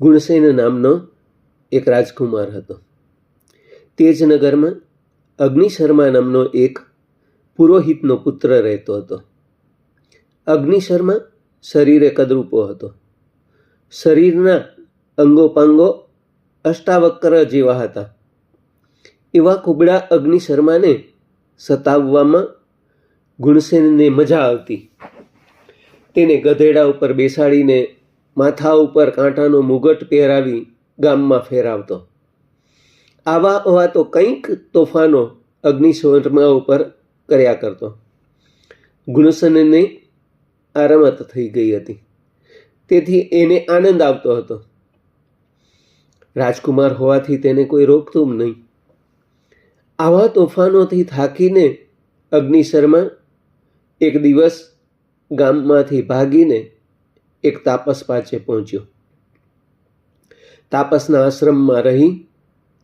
ગુણસેન નામનો એક રાજકુમાર હતો. તે જ નગરમાં અગ્નિશર્મા નામનો એક પુરોહિતનો પુત્ર રહેતો હતો. અગ્નિશર્મા શરીરે કદરૂપો હતો. શરીરના અંગોપાંગો અષ્ટાવક્ર જેવા હતા. એવા કુબડા અગ્નિશર્માને સતાવવામાં ગુણસેનને મજા આવતી. તેને ગધેડા ઉપર બેસાડીને માથા ઉપર કાંટાનો મુગટ પહેરાવી ગામમાં ફેરાવતો. આવા આવા તો કંઈક તોફાનો અગ્નિશર્મા ઉપર કર્યા કરતો. ગુણસનને આ રમત થઈ ગઈ હતી. તેથી એને આનંદ આવતો હતો. રાજકુમાર હોવાથી તેને કોઈ રોકતું નહીં. આવા તોફાનોથી થાકીને અગ્નિશર્મા એક દિવસ ગામમાંથી ભાગીને એક તાપસ પાસે પહોંચ્યો. તાપસના આશ્રમમાં રહી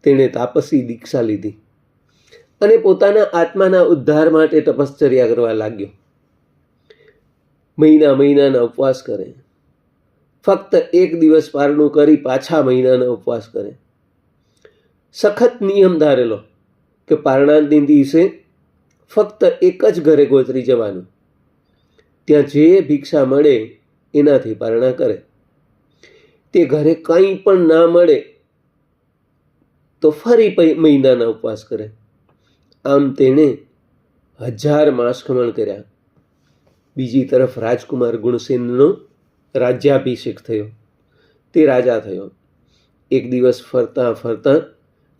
તેણે તાપસી દીક્ષા લીધી અને પોતાના આત્માના ઉદ્ધાર માટે તપશ્ચર્યા કરવા લાગ્યો. મહિના મહિનાના ઉપવાસ કરે. ફક્ત એક દિવસ પારણું કરી પાછા મહિનાના ઉપવાસ કરે. સખત નિયમ ધારેલો કે પારણાની દિવસે ફક્ત એક જ ઘરે ગોતરી જવાનું. ત્યાં જે ભિક્ષા મળે એનાથી પારણા કરે. તે ઘરે કંઈ પણ ના મળે તો ફરી મહિનાના ઉપવાસ કરે. આમ તેણે હજાર માસખમણ કર્યા. બીજી તરફ રાજકુમાર ગુણસેનનો રાજ્યાભિષેક થયો. તે રાજા થયો. એક દિવસ ફરતા ફરતા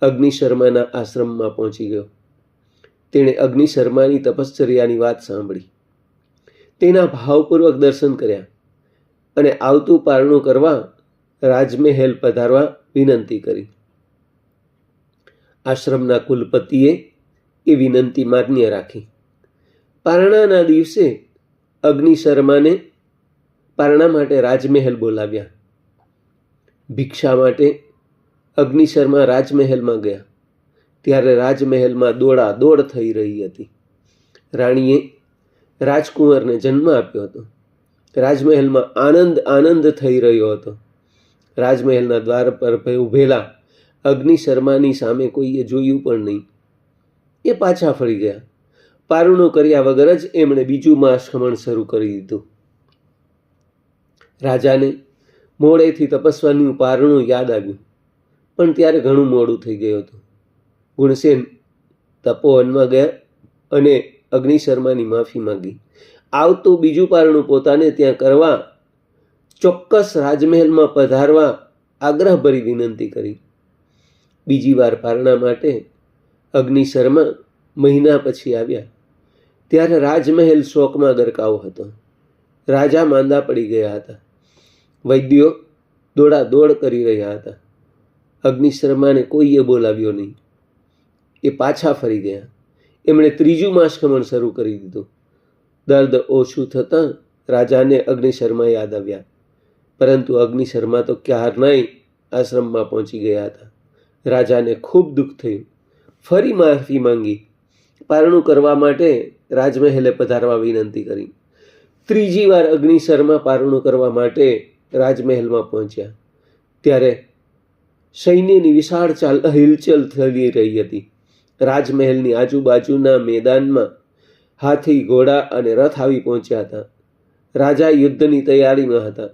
અગ્નિશર્માના આશ્રમમાં પહોંચી ગયો. તેણે અગ્નિશર્માની તપશ્ચર્યાની વાત સાંભળી. તેના ભાવપૂર્વક દર્શન કર્યા. અને આવતું પારણું કરવા રાજમહેલ પધારવા વિનંતી કરી. આશ્રમના કુલપતિએ એ વિનંતી માન્ય રાખી. પારણાના દિવસે અગ્નિશર્માને પારણા માટે રાજમહેલ બોલાવ્યા. ભિક્ષા માટે અગ્નિશર્મા રાજમહેલમાં ગયા. ત્યારે રાજમહેલમાં દોડા દોડ થઈ રહી હતી. રાણીએ રાજકુંવરને જન્મ આપ્યો હતો. રાજમહેલમાં આનંદ આનંદ થઈ રહ્યો હતો. રાજમહેલના દ્વાર પર ઊભેલા અગ્નિશર્માની સામે કોઈએ જોયું પણ નહીં. એ પાછા ફરી ગયા. પારણું કર્યા વગર જ એમણે બીજું માસખમણ શરૂ કરી દીધું. રાજાને મોડેથી તપસ્વાનું પારણું યાદ આવ્યું, પણ ત્યારે ઘણું મોડું થઈ ગયું હતું. ગુણસેન તપોવનમાં ગયા અને અગ્નિશર્માની માફી માંગી. આવતું બીજું પારણું પોતાને ત્યાં કરવા, ચોક્કસ રાજમહેલમાં પધારવા આગ્રહભરી વિનંતી કરી. બીજી વાર પારણા માટે અગ્નિશર્મા મહિના પછી આવ્યા. ત્યારે રાજમહેલ શોકમાં ગરકાવ હતો. રાજા માંદા પડી ગયા હતા. વૈદ્યો દોડા દોડ કરી રહ્યા હતા. અગ્નિશર્માને કોઈએ બોલાવ્યો નહીં. એ પાછા ફરી ગયા. એમણે ત્રીજું માસ્કમણ શરૂ કરી દીધું. દર્દ ઓછું થતાં રાજાને અગ્નિશર્મા યાદ આવ્યા. પરંતુ અગ્નિશર્મા તો ક્યારનાય આશ્રમમાં પહોંચી ગયા હતા. રાજાને ખૂબ દુઃખ થયું. ફરી માફી માંગી. પારણું કરવા માટે રાજમહેલે પધારવા વિનંતી કરી. ત્રીજી વાર અગ્નિશર્મા પારણું કરવા માટે રાજમહેલમાં પહોંચ્યા. ત્યારે સૈન્યની વિશાળ ચાલ હિલચલ થઈ રહી હતી. રાજમહેલની આજુબાજુના મેદાનમાં હાથી, ઘોડા અને રથ આવી પહોંચ્યા હતા. રાજા યુદ્ધની તૈયારીમાં હતા,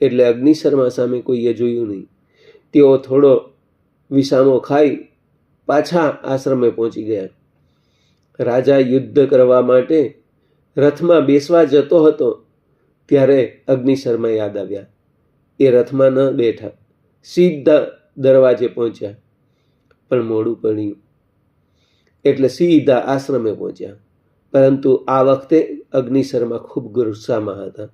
એટલે અગ્નિશર્મા સામે કોઈએ જોયું નહીં. તેઓ થોડો વિસામો ખાઈ પાછા આશ્રમે પહોંચી ગયા. રાજા યુદ્ધ કરવા માટે રથમાં બેસવા જતો હતો, ત્યારે અગ્નિશર્મા યાદ આવ્યા. એ રથમાં ન બેઠા, સીધા દરવાજે પહોંચ્યા, પણ મોડું પડ્યું. એટલે સીધા આશ્રમે પહોંચ્યા. પરંતુ આ વખતે અગ્નિશર્મા ખૂબ ગુસ્સામાં હતા.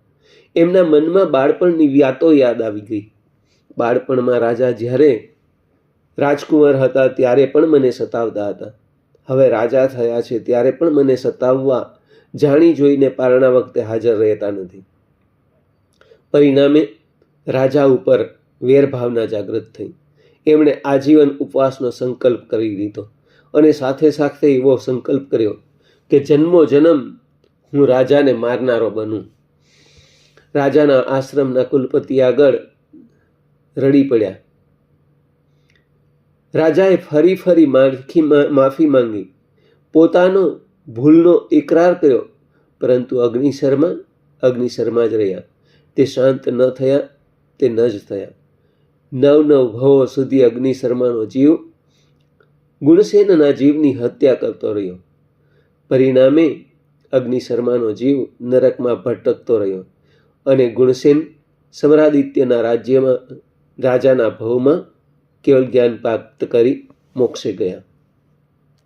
એમના મનમાં બાળપણની વ્યાતો યાદ આવી ગઈ. બાળપણમાં રાજા જ્યારે રાજકુંવર હતા ત્યારે પણ મને સતાવતા હતા. હવે રાજા થયા છે ત્યારે પણ મને સતાવવા, જાણી જોઈને પારણા વખતે હાજર રહેતા નથી. પરિણામે રાજા ઉપર વેરભાવના જાગૃત થઈ. એમણે આજીવન ઉપવાસનો સંકલ્પ કરી દીધો અને સાથે સાથે એવો સંકલ્પ કર્યો કે જન્મો જન્મ હું રાજાને મારનારો બનું. રાજાના આશ્રમના કુલપતિ આગળ રડી પડ્યા. રાજાએ ફરી ફરી માખી માફી માંગી. પોતાનો ભૂલનો ઇકરાર કર્યો, પરંતુ અગ્નિશર્મા અગ્નિશર્મા જ રહ્યા. તે શાંત ન થયા, તે ન જ થયા. નવ નવ ભવો સુધી અગ્નિશર્માનો જીવ ગુણસેનના જીવની હત્યા કરતો રહ્યો. પરિણામે અગ્નિશર્માનો જીવ નરકમાં ભટકતો રહ્યો અને ગુણસેન સમરાદિત્યના રાજ્યમાં, રાજાના ભવમાં કેવળ જ્ઞાન પ્રાપ્ત કરી મોક્ષે ગયા.